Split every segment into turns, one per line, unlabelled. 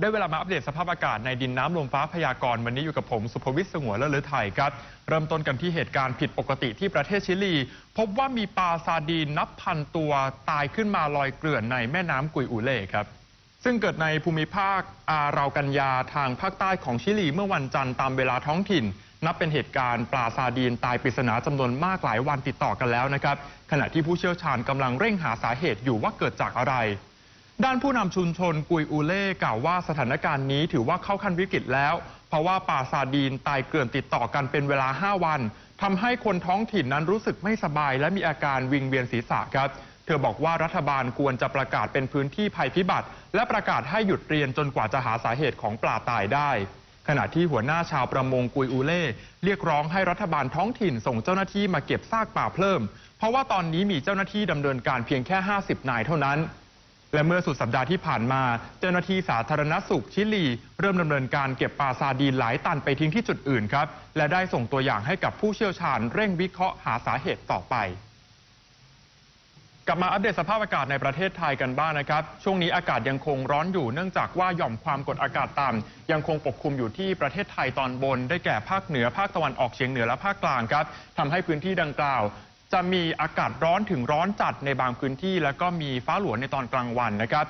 ได้เวลามาอัปเดตสภาพอากาศในดินน้ำลมฟ้าพยากรณ์วันนี้อยู่กับผมสุภวิทย์สงวนและเลือไทยครับ เริ่มต้นกันที่เหตุการณ์ผิดปกติที่ประเทศชิลี พบว่ามีปลาซาดีนนับพันตัวตายขึ้นมาลอยเกลื่อนในแม่น้ำกุยอูเล่ครับ ซึ่งเกิดในภูมิภาคอาราวกันยาทางภาคใต้ของชิลีเมื่อวันจันทร์ตามเวลาท้องถิ่น นับเป็นเหตุการณ์ปลาซาดีนตายปริศนาจำนวนมากหลายวันติดต่อกันแล้วนะครับขณะที่ผู้เชี่ยวชาญกำลังเร่งหาสาเหตุอยู่ว่าเกิดจากอะไร ด้านผู้นำชุมชนกุยอูเล่กล่าวว่าสถานการณ์นี้ถือว่าเข้าขั้นวิกฤตแล้ว เพราะว่าปลาซาดีนตายเกลื่อนติดต่อกันเป็นเวลา 5 วันทำให้คนท้องถิ่นนั้นรู้สึกไม่สบาย และมีอาการวิงเวียนศีรษะครับ เธอบอกว่ารัฐบาลควรจะประกาศเป็นพื้นที่ภัยพิบัติ และประกาศให้หยุดเรียนจนกว่าจะหาสาเหตุของปลาตายได้ขณะที่หัวหน้าชาวประมงกุยอูเล่เรียกร้องให้รัฐบาลท้องถิ่นส่งเจ้าหน้าที่มาเก็บซากปลาเพิ่ม เพราะว่าตอนนี้มีเจ้าหน้าที่ดำเนินการเพียงแค่ 50 นายเท่านั้น และเมื่อสุดสัปดาห์ที่ผ่านมา เจ้าหน้าที่สาธารณสุขชิลี เริ่มดำเนินการเก็บปลาซาดีนหลายตันไปทิ้งที่จุดอื่นครับ และได้ส่งตัวอย่างให้กับผู้เชี่ยวชาญเร่งวิเคราะห์หาสาเหตุต่อไป กลับมาอัปเดตสภาพอากาศในประเทศไทยกันบ้างนะครับ ช่วงนี้อากาศยังคงร้อนอยู่เนื่องจากว่าหย่อมความกดอากาศต่ำยังคงปกคลุมอยู่ที่ประเทศไทยตอนบน ได้แก่ภาคเหนือภาคตะวันออกเฉียงเหนือและภาคกลางครับทำให้พื้นที่ดังกล่าว จะมีอากาศร้อนถึงร้อนจัดในบางพื้นที่ แล้วก็มีฟ้าหลวในตอนกลางวันนะครับ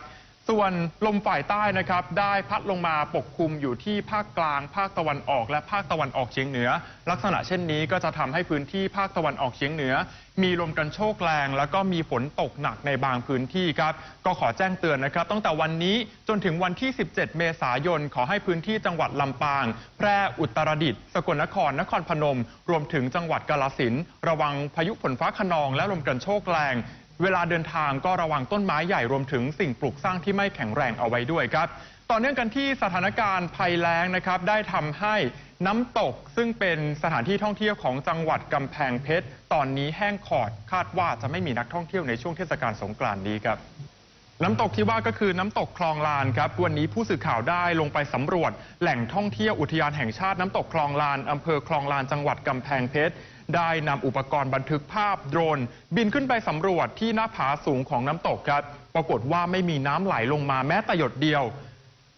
ส่วนลมฝ่ายใต้นะครับได้พัดลงมาปกคลุมอยู่ที่ภาคกลาง ภาคตะวันออก และภาคตะวันออกเฉียงเหนือ ลักษณะเช่นนี้ก็จะทำให้พื้นที่ภาคตะวันออกเฉียงเหนือ มีลมกันโชกแรง แล้วก็มีฝนตกหนักในบางพื้นที่ครับก็ขอแจ้งเตือนนะครับ ตั้งแต่วันนี้จนถึงวันที่ 17 เมษายน ขอให้พื้นที่จังหวัดลำปาง แพร่อุตรดิตถ์สกลนครนครพนม รวมถึงจังหวัดกาฬสินธุ์ระวังพายุฝนฟ้าขนองและลมกันโชกแรง เวลาเดินทางก็ระวังต้นไม้ใหญ่รวมถึงสิ่งปลูกสร้างที่ไม่แข็งแรงเอาไว้ด้วยครับ ต่อเนื่องกันที่สถานการณ์ภัยแล้งนะครับ ได้ทำให้น้ำตกซึ่งเป็นสถานที่ท่องเที่ยวของจังหวัดกำแพงเพชร ตอนนี้แห้งขอดคาดว่าจะไม่มีนักท่องเที่ยวในช่วงเทศกาลสงกรานต์นี้ครับน้ำตกที่ว่าก็คือน้ำตกคลองลานครับ วันนี้ผู้สื่อข่าวได้ลงไปสำรวจ แหล่งท่องเที่ยวอุทยานแห่งชาติน้ำตกคลองลานอำเภอคลองลานจังหวัดกำแพงเพชร ได้นำอุปกรณ์บันทึกภาพโดรน บินขึ้นไปสำรวจที่หน้าผาสูงของน้ำตกครับ ปรากฏว่าไม่มีน้ำไหลลงมาแม้แต่หยดเดียว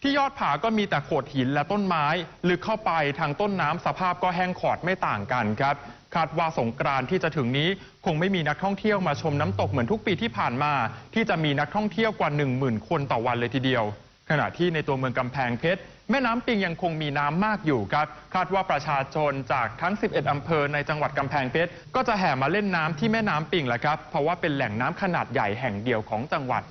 ที่ยอดผาก็มีแต่โขดหินและต้นไม้ ลึกเข้าไปทางต้นน้ำสภาพก็แห้งขอดไม่ต่างกันครับคาดว่าสงกรานที่จะถึงนี้คงไม่มีนักท่องเที่ยวมาชมน้ำตกเหมือนทุกปีที่ผ่านมา ที่จะมีนักท่องเที่ยวกว่า 1 0,000 คนต่อวันเลยทีเดียว ขณะที่ในตัวเมืองกำแพงเพชร แม่น้ำปิงยังคงมีน้ำมากอยู่ครับ คาดว่าประชาชนจากทั้ง 11 อำเภอในจังหวัดกำแพงเพชร ก็จะแห่มาเล่นน้ำที่แม่น้ำปิงแหละครับ เพราะว่าเป็นแหล่งน้ำขนาดใหญ่แห่งเดียวของจังหวัด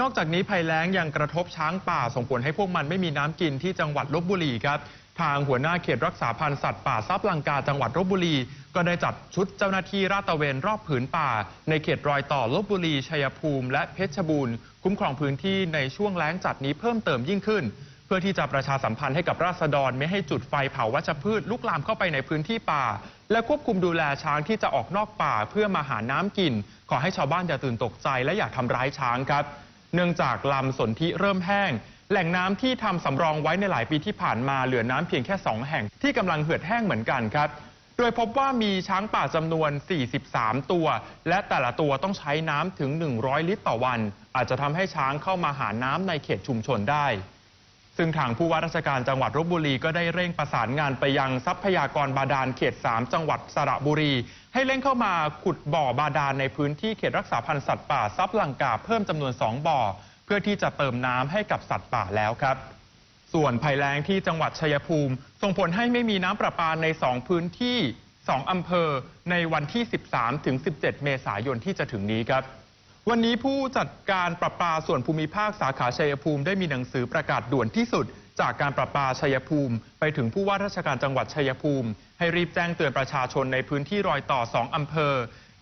นอกจากนี้ภัยแล้งยังกระทบช้างป่าส่งผลให้พวกมันไม่มีน้ำกินที่จังหวัดลบบุรีครับ ทางหัวหน้าเขตรักษาพันธุ์สัตว์ป่าซับลังกาจังหวัดลบบุรี ก็ได้จัดชุดเจ้าหน้าที่ราดตระเวนรอบผืนป่า ในเขตรอยต่อลบบุรีชัยภูมิ และเพชรบูรณ์ คุ้มครองพื้นที่ในช่วงแล้งจัดนี้เพิ่มเติมยิ่งขึ้น เพื่อที่จะประชาสัมพันธ์ให้กับราษฎรไม่ให้จุดไฟเผาวัชพืชลุกลามเข้าไปในพื้นที่ป่า และควบคุมดูแลช้างที่จะออกนอกป่าเพื่อมาหาน้ำกิน ขอให้ชาวบ้านอย่าตื่นตกใจและอย่าทำร้ายช้างครับ เนื่องจากลำสนธิเริ่มแห้ง แหล่งน้ำที่ทำสำรองไว้ในหลายปีที่ผ่านมาเหลือน้ำเพียงแค่ 2 แห่งที่กำลังเหือดแห้งเหมือนกันครับ โดยพบว่ามีช้างป่าจำนวน 43 ตัว และแต่ละตัวต้องใช้น้ำถึง 100 ลิตรต่อวัน อาจจะทำให้ช้างเข้ามาหาน้ำในเขตชุมชนได้ ซึ่งทางผู้ว่าราชการจังหวัดลบบุรีก็ได้เร่งประสานงานไปยังทรัพยากรบาดาลเขต 3 จังหวัดสระบุรี ให้เร่งเข้ามาขุดบ่อบาดาลในพื้นที่เขตรักษาพันธุ์สัตว์ป่าซับลังกาเพิ่มจำนวน 2 บ่อ พื่อที่จะเติมน้ำให้กับสัตว์ป่าแล้วครับ ส่วนภัยแล้งที่จังหวัดชัยภูมิ ส่งผลให้ไม่มีน้ำประปาใน 2 พื้นที่ 2 อำเภอในวันที่ 13 ถึง 17 เมษายนที่จะถึงนี้ครับ วันนี้ผู้จัดการประปาส่วนภูมิภาคสาขาชัยภูมิได้มีหนังสือประกาศด่วนที่สุด จากการประปาชัยภูมิ ไปถึงผู้ว่าราชการจังหวัดชัยภูมิ ให้รีบแจ้งเตือนประชาชนในพื้นที่รอยต่อ 2 อำเภอ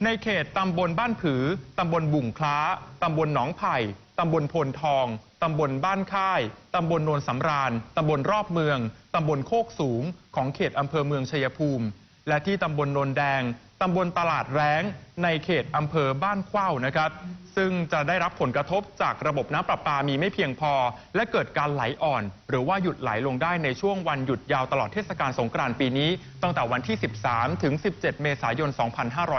ในเขตตำบลบ้านผือ ตำบลบุ่งคล้า ตำบลหนองไผ่ ตำบลพลทอง ตำบลบ้านค่าย ตำบลโนนสำราญ ตำบลรอบเมือง ตำบลโคกสูง ของเขตอำเภอเมืองชัยภูมิ และที่ตำบลโนนแดง ตำบลตลาดแร้งในเขตอำเภอบ้านเข้านะครับ ซึ่งจะได้รับผลกระทบจากระบบน้ำประปามีไม่เพียงพอ และเกิดการไหลอ่อน หรือว่าหยุดไหลลงได้ในช่วงวันหยุดยาวตลอดเทศกาลสงกรานต์ปีนี้ ตั้งแต่วันที่ 13 ถึง 17 เมษายน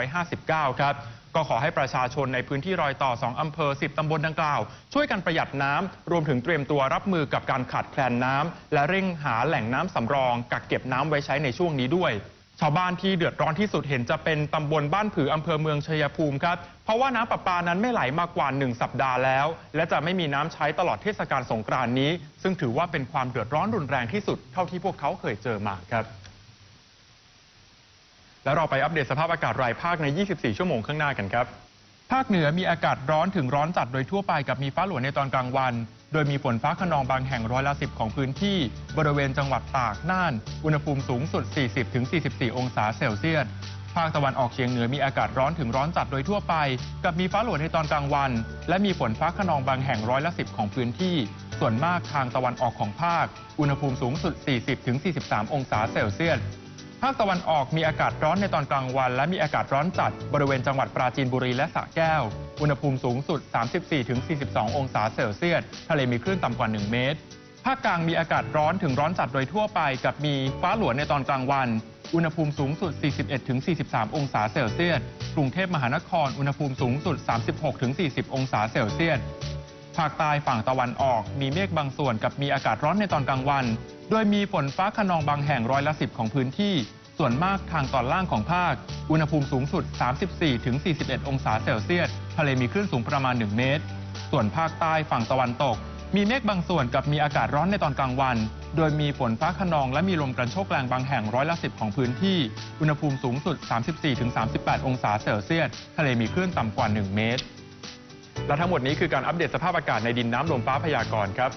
2559 ครับก็ขอให้ประชาชนในพื้นที่รอยต่อ 2 อำเภอ 10 ตำบลดังกล่าว ช่วยกันประหยัดน้ำ รวมถึงเตรียมตัวรับมือกับการขาดแคลนน้ำ และเร่งหาแหล่งน้ำสำรอง กักเก็บน้ำไว้ใช้ในช่วงนี้ด้วย ชาวบ้านที่เดือดร้อนที่สุดเห็นจะเป็นตำบลบ้านผืออำเภอเมืองชัยภูมิครับ เพราะว่าน้ำประปานั้นไม่ไหลมากว่า 1 สัปดาห์แล้ว และจะไม่มีน้ำใช้ตลอดเทศกาลสงกรานนี้ ซึ่งถือว่าเป็นความเดือดร้อนรุนแรงที่สุดเท่าที่พวกเขาเคยเจอมาครับ แล้วเราไปอัปเดตสภาพอากาศรายภาคใน 24 ชั่วโมงข้างหน้ากันครับภาคเหนือมีอากาศร้อนถึงร้อนจัดโดยทั่วไปกับมีฟ้าหลวในตอนกลางวัน โดยมีฝนฟ้าขนองบางแห่งร้อยละสิบของพื้นที่ บริเวณจังหวัดตาก น่าน อุณหภูมิสูงสุด 40-44 องศาเซลเซียส ภาคตะวันออกเฉียงเหนือมีอากาศร้อนถึงร้อนจัดโดยทั่วไป กับมีฟ้าหลวในตอนกลางวัน และมีฝนฟ้าขนองบางแห่งร้อยละสิบของพื้นที่ ส่วนมากทางตะวันออกของภาค อุณหภูมิสูงสุด 40-43 องศาเซลเซียส ภาคตะวันออกมีอากาศร้อนในตอนกลางวัน และมีอากาศร้อนจัดบริเวณจังหวัดปราจีนบุรีและสระแก้ว อุณหภูมิสูงสุด 34-42 องศาเซลเซียส ทะเลมีคลื่นต่ำกว่า 1 เมตร ภาคกลางมีอากาศร้อนถึงร้อนจัดโดยทั่วไป กับมีฟ้าหลวในตอนกลางวัน อุณหภูมิสูงสุด 41-43 องศาเซลเซียส กรุงเทพมหานคร อุณหภูมิสูงสุด 36-40 องศาเซลเซียส ภาคใต้ฝั่งตะวันออก มีเมฆบางส่วนกับมีอากาศร้อนในตอนกลางวัน โดยมีฝนฟ้าขนองบางแห่งร้อยละสิบของพื้นที่ ส่วนมากทางตอนล่างของภาค อุณหภูมิสูงสุด 34-41 องศาเซลเซียส ทะเลมีคลื่นสูงประมาณ 1 เมตร ส่วนภาคใต้ฝั่งตะวันตก มีเมฆบางส่วนกับมีอากาศร้อนในตอนกลางวัน โดยมีฝนฟ้าขนองและมีลมกระโชกแรงบางแห่งร้อยละสิบของพื้นที่ อุณหภูมิสูงสุด 34-38 องศาเซลเซียส ทะเลมีคลื่นต่ำกว่า 1 เมตร และทั้งหมดนี้คือการอัปเดตสภาพอากาศในดินน้ำลมฟ้าพยากรณ์ครับ